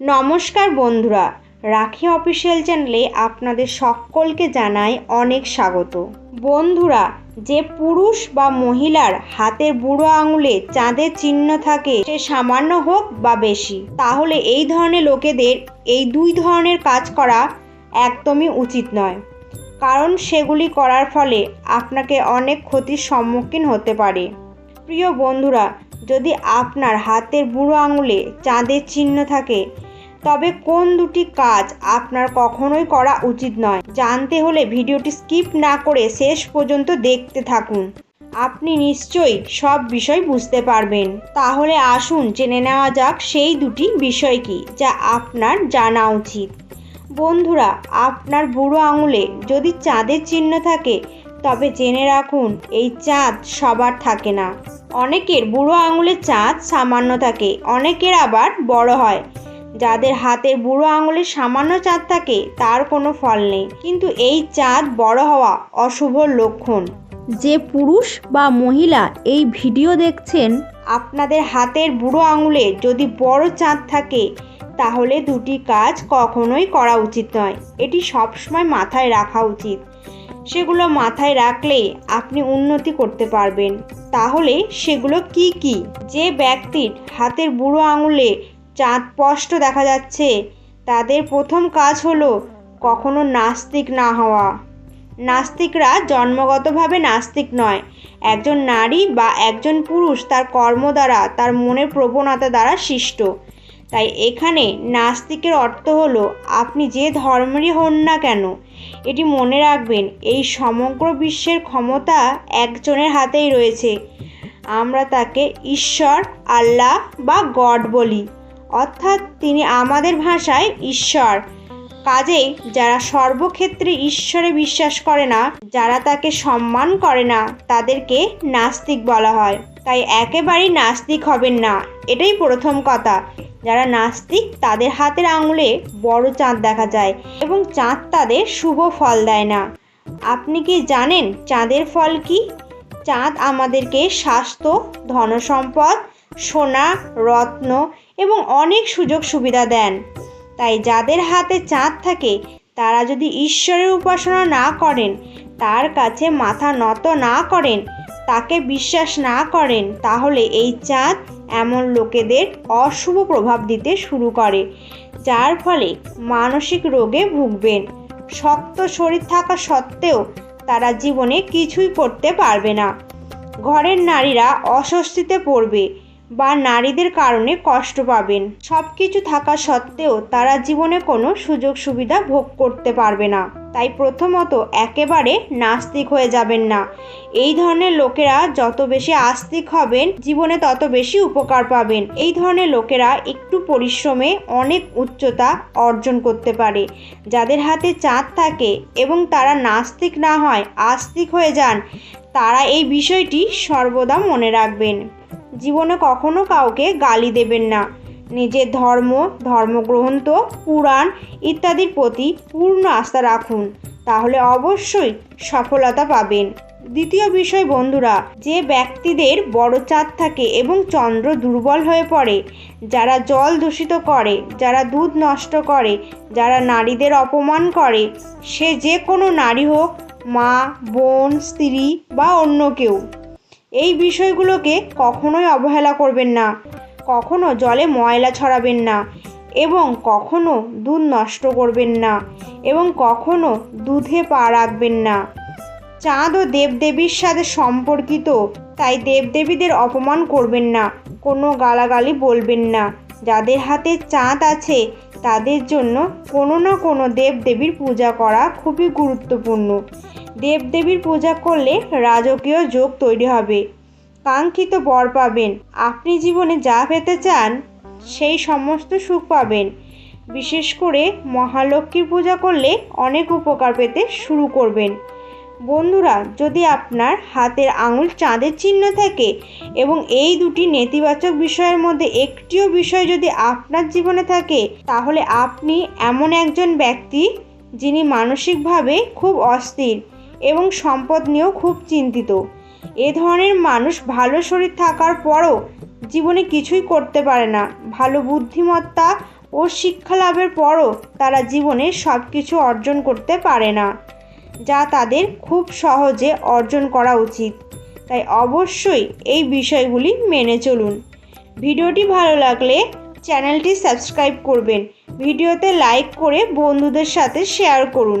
নমস্কার বন্ধুরা, রাখি অফিসিয়াল চ্যানেলে আপনাদের সকলকে জানাই অনেক স্বাগত। বন্ধুরা, যে পুরুষ বা মহিলার হাতের বুড়ো আঙুলে চাঁদের চিহ্ন থাকে, সে সামান্য হোক বা বেশি, তাহলে এই ধরনের লোকেদের এই দুই ধরনের কাজ করা একদমই উচিত নয়। কারণ সেগুলি করার ফলে আপনাকে অনেক ক্ষতির সম্মুখীন হতে পারে। প্রিয় বন্ধুরা, যদি আপনার হাতের বুড়ো আঙুলে চাঁদের চিহ্ন থাকে তবে কোন দুটি কাজ আপনার কখনোই করা উচিত নয়। জানতে হলে ভিডিওটি স্কিপ না করে শেষ পর্যন্ত দেখতে থাকুন। আপনি নিশ্চয়ই সব বিষয় বুঝতে পারবেন। তাহলে আসুন জেনে নেওয়া যাক সেই দুটি বিষয় কি, যা আপনার জানা উচিত। বন্ধুরা, আপনার বুড়ো আঙুলে যদি চাঁদের চিহ্ন থাকে, তবে জেনে রাখুন, এই চাঁদ সবার থাকে না। অনেকের বুড়ো আঙুলের চাঁদ সামান্য থাকে, অনেকের আবার বড় হয়। যাদের হাতের বুড়ো আঙুলের সামান্য চাঁদ থাকে, তার কোনো ফল নেই। কিন্তু এই চাঁদ বড় হওয়া অশুভ লক্ষণ। যে পুরুষ বা মহিলা এই ভিডিও দেখছেন, আপনাদের হাতের বুড়ো আঙুলে যদি বড় চাঁদ থাকে, তাহলে দুটি কাজ কখনোই করা উচিত নয়। এটি সবসময় মাথায় রাখা উচিত। সেগুলো মাথায় রাখলে আপনি উন্নতি করতে পারবেন। তাহলে সেগুলো কি কি? যে ব্যক্তির হাতের বুড়ো আঙুলে চাঁদ স্পষ্ট দেখা যাচ্ছে। তাদের প্রথম কাজ হলো কখনো নাস্তিক না হওয়া। নাস্তিকরা জন্মগতভাবে নাস্তিক নয়। একজন নারী বা একজন পুরুষ তার কর্ম দ্বারা, তার মনের প্রবণতা দ্বারা সৃষ্ট। তাই এখানে নাস্তিকের অর্থ হলো, আপনি যে ধর্মেরই হন না কেন, এটি মনে রাখবেন, এই সমগ্র বিশ্বের ক্ষমতা একজনের হাতেই রয়েছে। আমরা তাকে ঈশ্বর, আল্লাহ বা গড বলি। অর্থাৎ তিনি আমাদের ভাষায় ঈশ্বর। কাজেই যারা সর্বক্ষেত্রে ঈশ্বরে বিশ্বাস করে না, যারা তাকে সম্মান করে না, তাদেরকে নাস্তিক বলা হয়। তাই একেবারেই নাস্তিক হবেন না। এটাই প্রথম কথা। যারা নাস্তিক, তাদের হাতের আঙুলে বড় চাঁদ দেখা যায় এবং চাঁদ তাদের শুভ ফল দেয় না। আপনি কি জানেন চাঁদের ফল কি? চাঁদ আমাদেরকে স্বাস্থ্য, ধনসম্পদ, সোনা, রত্ন এবং অনেক সুযোগ সুবিধা দেন। তাই যাদের হাতে চাঁদ থাকে, তারা যদি ঈশ্বরের উপাসনা না করেন, তার কাছে মাথা নত না করেন, তাকে বিশ্বাস না করেন, তাহলে এই চাঁদ এমন লোকেদের অশুভ প্রভাব দিতে শুরু করে, যার ফলে মানসিক রোগে ভুগবেন। শক্ত শরীর থাকা সত্ত্বেও তারা জীবনে কিছুই করতে পারবে না। ঘরের নারীরা অস্বস্তিতে পড়বে। বা নারীদের কারণে কষ্ট পাবেন। সব কিছু থাকা সত্ত্বেও তারা জীবনে কোনো সুযোগ সুবিধা ভোগ করতে পারবে না। তাই প্রথমত একেবারে নাস্তিক হয়ে যাবেন না। এই ধরনের লোকেরা যত বেশি আস্তিক হবেন, জীবনে তত বেশি উপকার পাবেন। এই ধরনের লোকেরা একটু পরিশ্রমে অনেক উচ্চতা অর্জন করতে পারে। যাদের হাতে চাঁদ থাকে এবং তারা নাস্তিক না হয়, আস্তিক হয়ে যান, তারা এই বিষয়টি সর্বদা মনে রাখবেন। জীবনে কখনো কাউকে গালি দেবেন না। নিজের ধর্ম, ধর্মগ্রন্থ, পুরাণ ইত্যাদির প্রতি পূর্ণ আস্থা রাখুন, তাহলে অবশ্যই সফলতা পাবেন। দ্বিতীয় বিষয়, বন্ধুরা, যে ব্যক্তিদের বড় চাঁদ থাকে এবং চন্দ্র দুর্বল হয়ে পড়ে, যারা জল দূষিত করে, যারা দুধ নষ্ট করে, যারা নারীদের অপমান করে, সে যে কোনো নারী হোক, মা, বোন, স্ত্রী বা অন্য কেউ। এই বিষয়গুলোকে কখনোই অবহেলা করবেন না। কখনো জলে ময়লা ছড়াবেন না এবং কখনো দুধ নষ্ট করবেন না এবং কখনো দুধে পা রাখবেন না। চাঁদ ও দেবদেবীর সাথে সম্পর্কিত, তাই দেবদেবীদের অপমান করবেন না, কোনো গালাগালি বলবেন না। যাদের হাতে চাঁদ আছে, তাদের জন্য কোনো না কোনো দেবদেবীর পূজা করা খুবই গুরুত্বপূর্ণ। দেবদেবীর পূজা করলে রাজকীয় যোগ তৈরি হবে। কাঙ্ক্ষিত বর পাবেন। আপনি জীবনে যা পেতে চান, সেই সমস্ত সুখ পাবেন। বিশেষ করে মহালক্ষ্মীর পূজা করলে অনেক উপকার পেতে শুরু করবেন। বন্ধুরা, যদি আপনার হাতের আঙুল চাঁদের চিহ্ন থাকে এবং এই দুটি নেতিবাচক বিষয়ের মধ্যে একটিও বিষয় যদি আপনার জীবনে থাকে, তাহলে আপনি এমন একজন ব্যক্তি যিনি মানসিকভাবে খুব অস্থির। এবং সম্পদ নিয়েও খুব চিন্তিত। এ ধরনের মানুষ ভালো শরীর থাকার পরও জীবনে কিছুই করতে পারে না। ভালো বুদ্ধিমত্তা ও শিক্ষা লাভের পরও তারা জীবনে সব কিছু অর্জন করতে পারে না, যা তাদের খুব সহজে অর্জন করা উচিত। তাই অবশ্যই এই বিষয়গুলি মেনে চলুন। ভিডিওটি ভালো লাগলে চ্যানেলটি সাবস্ক্রাইব করবেন। ভিডিওতে লাইক করে বন্ধুদের সাথে শেয়ার করুন।